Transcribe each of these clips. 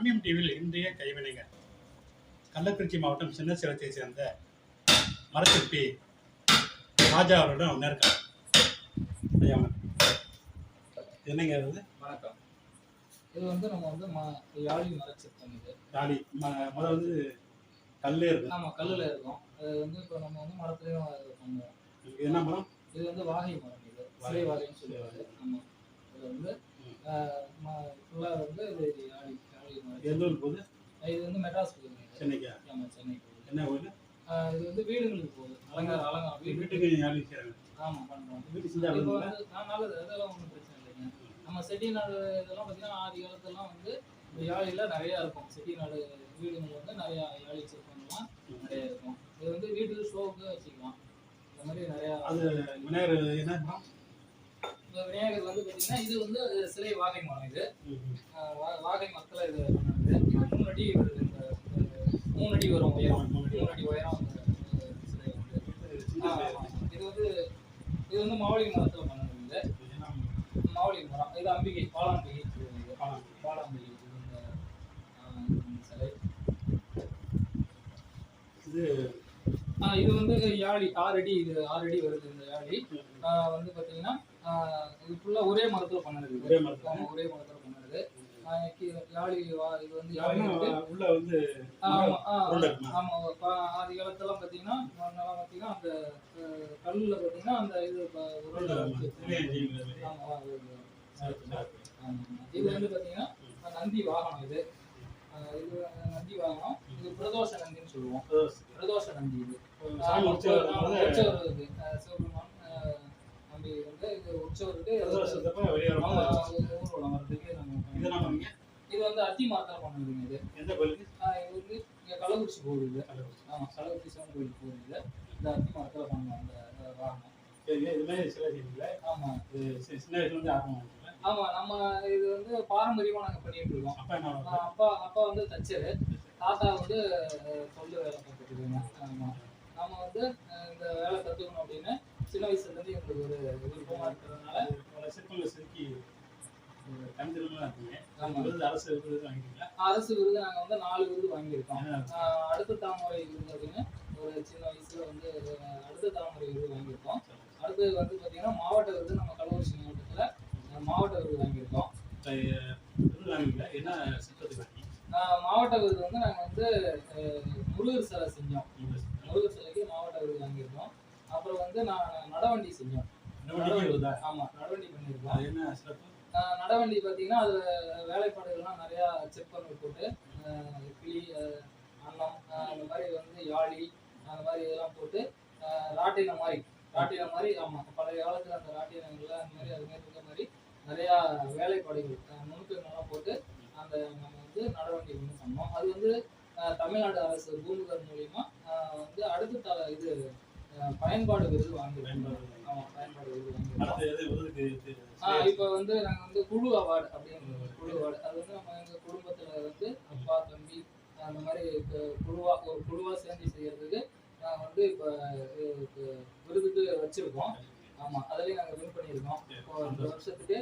அம்மியம் டிவியில் இன்றைய கைவினைகள் கள்ளக்குறிச்சி மாவட்டம் சின்ன சேலத்தை சேர்ந்த மரச்சிற்பி ராஜா அவரிடம் நேர்காணல். என்னங்க வணக்கம். இது வந்து நம்ம வந்து ம யாழி மரச்சிற்பம் இது. தாலி ம- முதல்ல வந்து கல்லே இருக்கு நம்ம கல்லில் இருக்கோம். அது வந்து இப்போ நம்ம வந்து மரத்துலையும் பண்ணுவோம். இது என்ன மரம்? இது வந்து வாகை மரம் இது. சிலை வாகைன்னு சொல்லுவாங்க. ஆமாம் இது வந்து ஃபுல்லாக வந்து இது யாழி யாழி மரம் எந்த போகுது? இது வந்து மெட்ராஸ் போகுது. சென்னைக்கா? ஆமா சென்னை போகுது. என்ன கோயில் இது வந்து வீடுங்களுக்கு போகுது. அலங்கார அலங்காரம் வீடு. வீட்டுக்கு யாரும் செய்கிறாங்க ஆமாம் பண்ணுறோம் வீட்டு செஞ்சா இப்போ? வந்து நல்லது. அதெல்லாம் ஒன்றும் பிரச்சனை இல்லைங்க. நம்ம செட்டிநாடு இதெல்லாம் பார்த்தீங்கன்னா ஆதி காலத்துலலாம் வந்து யாழில நிறையா இருக்கும். செட்டிநாடு வீடுகள் வந்து நிறையா யாழி சிற்பங்கள்லாம் நிறைய இருக்கும். இது வந்து வீட்டுக்கு ஷோவுக்கு வச்சுக்கலாம். இந்த மாதிரி நிறையா அது விநாயகர் என்ன? விநாயகர் வந்து பார்த்தீங்கன்னா இது வந்து சிலை வாகை மரம் இது. வாகை மரத்தில் இது பண்ணது. மூணு அடி வருது இந்த மூணு அடி வரும் உயரம். மூணு அடி. உயரம் சிலை வந்து. இது வந்து இது வந்து மாவளி மரத்தில் பண்ணது என்ன மாவளி மரம். இது அம்பிகை பாலாம்பிகை? பாலாம்பிகை. சிலை. இது இது வந்து யாழி ஆறு அடி இது ஆறு அடி வருது இந்த யாழி. வந்து பார்த்தீங்கன்னா இது ஃபுல்லாக ஒரே மரத்தில் பண்ணது. ஒரே மரத்துல. ஒரே மரத்தில் கீ- யாழி இது வந்து உள்ள வந்து ஆமா, ஆ, உருண்டை இருக்குமா? ஆமா, ப- ஆதி காலத்துலாம் பாத்தீங்கன்னா முன்னெல்லாம் பாத்தீங்கன்னா அந்த கல்லுல பாத்தீங்கன்னா அந்த இது ப- உருண்டை உருண்டை வச்சு- சிலையை செய்யுங்கிற மாதிரி. ஆமா, அது இது. வந்து பாத்தீங்கன்னா நந்தி வாகனம் இது. இது நந்தி வாகனம் இது பிரதோஷ நந்தின்னு சொல்லுவோம். பிரதோஷ. நந்தி இது. உற்சவருக்கு பிரதோஷத்தப்ப வெளியே ஆமா, வரும்போது அது ஊர்வலம் வர்றதுக்கு நம்ம இது என்ன பண்ணுவீங்க? இது வந்து அத்தி மரத்தில் பண்ணுதுங்க இது. எந்த கோயிலுக்கு? இங்க கள்ளக்குறிச்சி போகுது இது. ஆமா கள்ளக்குறிச்சி சிவன் கோயிலுக்கு போகுது இது. இந்த அத்தி மரத்தில் பண்ணுவோம் அந்த வாகனம் சரி, இது மாதிரி சிலை செய்வீங்களா? ஆமா. இது சின்ன வயசுல இருந்து ஆர்வம்? ஆமா நம்ம இது வந்து பாரம்பரியமா நாங்க பண்ணிட்டு இருக்கோம். அப்பா அப்பா அப்பா வந்து தச்சரு. தாத்தா வந்து சொல்லு வேலை பார்த்துட்டு இருக்காங்க. ஆமா. நம்ம வந்து இந்த வேலை கத்துக்கணும் அப்படின்னு சின்ன வயசுல இருந்து எங்களுக்கு ஒரு விருப்பமா இருக்கிறதுனால பல சிற்பங்கள் செதுக்கி அரசு விருது வாங்கிட்டீங்களா? அரசு விருது நாங்க வந்து நாலு விருது வாங்கியிருக்கோம். அடுத்த தலைமுறை விருது அப்படின்னு ஒரு சின்ன வயசுல வந்து அடுத்த தலைமுறை விருது வாங்கியிருக்கோம். அடுத்து வந்து பாத்தீங்கன்னா மாவட்ட விருது நம்ம கள்ளக்குறிச்சி மாவட்டத்துல மாவட்ட விருது வாங்கியிருக்கோம். மாவட்ட விருது வந்து நாங்க வந்து முருகர் சிலை செஞ்சோம். முருகர் சிலைக்கு மாவட்ட விருது வாங்கியிருக்கோம். அப்புறம் வந்து நான் நடவண்டி விருதா? ஆமா நடவண்டி? ஆஹ், நடவண்டி பார்த்தீங்கன்னா அது வேலைப்பாடுகள்லாம் நிறையா சிற்பங்கள் போட்டு கிளி அன்னம் அந்த மாதிரி வந்து யாழி அந்த மாதிரி இதெல்லாம் போட்டு ஆஹ், ராட்டினம் மாதிரி ராட்டினம் மாதிரி ஆமா பழைய காலத்துல அந்த ராட்டினங்கள்ல அந்த மாதிரி அது மாதிரி இருக்க மாதிரி நிறையா வேலைப்பாடுகள் நுணுக்கங்கள்லாம் போட்டு அந்த நம்ம வந்து நடவண்டி வந்து பண்ணோம் அது வந்து தமிழ்நாடு அரசு பூமுகர் மூலியமா ஆஹ், வந்து அடுத்த இது பயன்பாடு விருது வாங்கியிருக்கோம் பயன்பாடு. ஆமா பயன்பாடு விருது வாங்கியிருக்கோம் இப்போ வந்து நாங்க வந்து குழு அவார்டு அப்படின்னு குழு அவார்டு அது வந்து நம்ம எங்க குடும்பத்துல வந்து அப்பா தம்பி அந்த மாதிரி கு- குழுவா ஒரு குழுவா சேர்ந்து செய்யறதுக்கு நாங்க வந்து இப்போ விருதுக்கு வச்சிருக்கோம். ஆமா அதுலயும் நாங்க வின் பண்ணியிருக்கோம். இப்போ இந்த வருஷத்துக்கு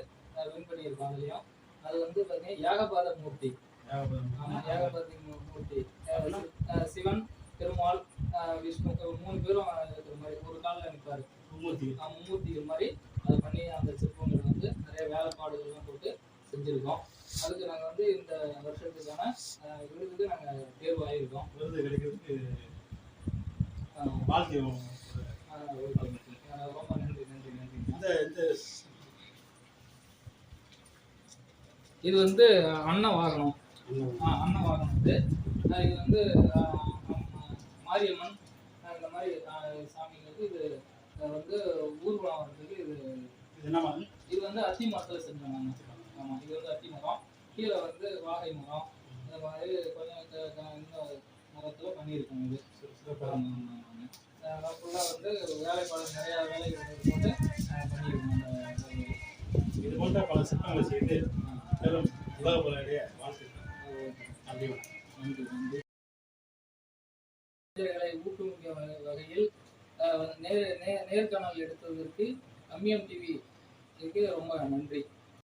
வின் பண்ணியிருக்கோம் அதுலயும். அது வந்து பாத்தீங்கன்னா ஏகபாத மூர்த்தி. ஆமா ஏகபாத மூ- மூர்த்தி. சிவன் பெருமாள் அஹ் விஷ்ணு ஒரு மூணு பேரும் இருக்கிற மாதிரி ஒரு காலில் நிற்பாரு. மும்மூர்த்தி. மும்மூர்த்திகள் மாதிரி அதை பண்ணி அந்த சிற்பங்கள் வந்து நிறைய வேலைப்பாடுகள்லாம் போட்டு செஞ்சுருக்கோம். அதுக்கு நாங்கள் வந்து இந்த வருஷத்துக்கான விருதுக்கு நாங்கள் தேர்வு ஆகியிருக்கோம். விருது கிடைக்கிறதுக்கு வாழ்க்கை ரொம்ப நன்றி நன்றி நன்றி. இந்த இந்த இது வந்து அன்ன வாகனம் அன்ன வாகனம் வந்து இது வந்து மாரியம்மன் இந்த மாதிரி ஆஹ் சாமிங்களுக்கு இது வந்து ஊர்வலம் வர்றதுக்கு இது இது வந்து அத்தி மரத்தில் செஞ்சோம் நாங்கள் ஆமாம் இது வந்து அத்தி மரம். கீழே வந்து வாகை மரம். இந்த மாதிரி கொஞ்சம் இந்த மரத்தில் பண்ணியிருக்கோம் இது. ஃபுல்லாக வந்து வேலைப்பாடு நிறையா வேலைகள் போட்டு பண்ணியிருக்கோம். இது போன்ற பல சிற்பங்களை செய்து பெரும் உலக புகழைய வாழ்த்துக்கள். நன்றி இளைஞர்களை ஊக்குவிக்கும் வகையில் நேர் நே- நேர்காணல் எடுத்ததற்கு அம்மியம் டிவி ரொம்ப நன்றி.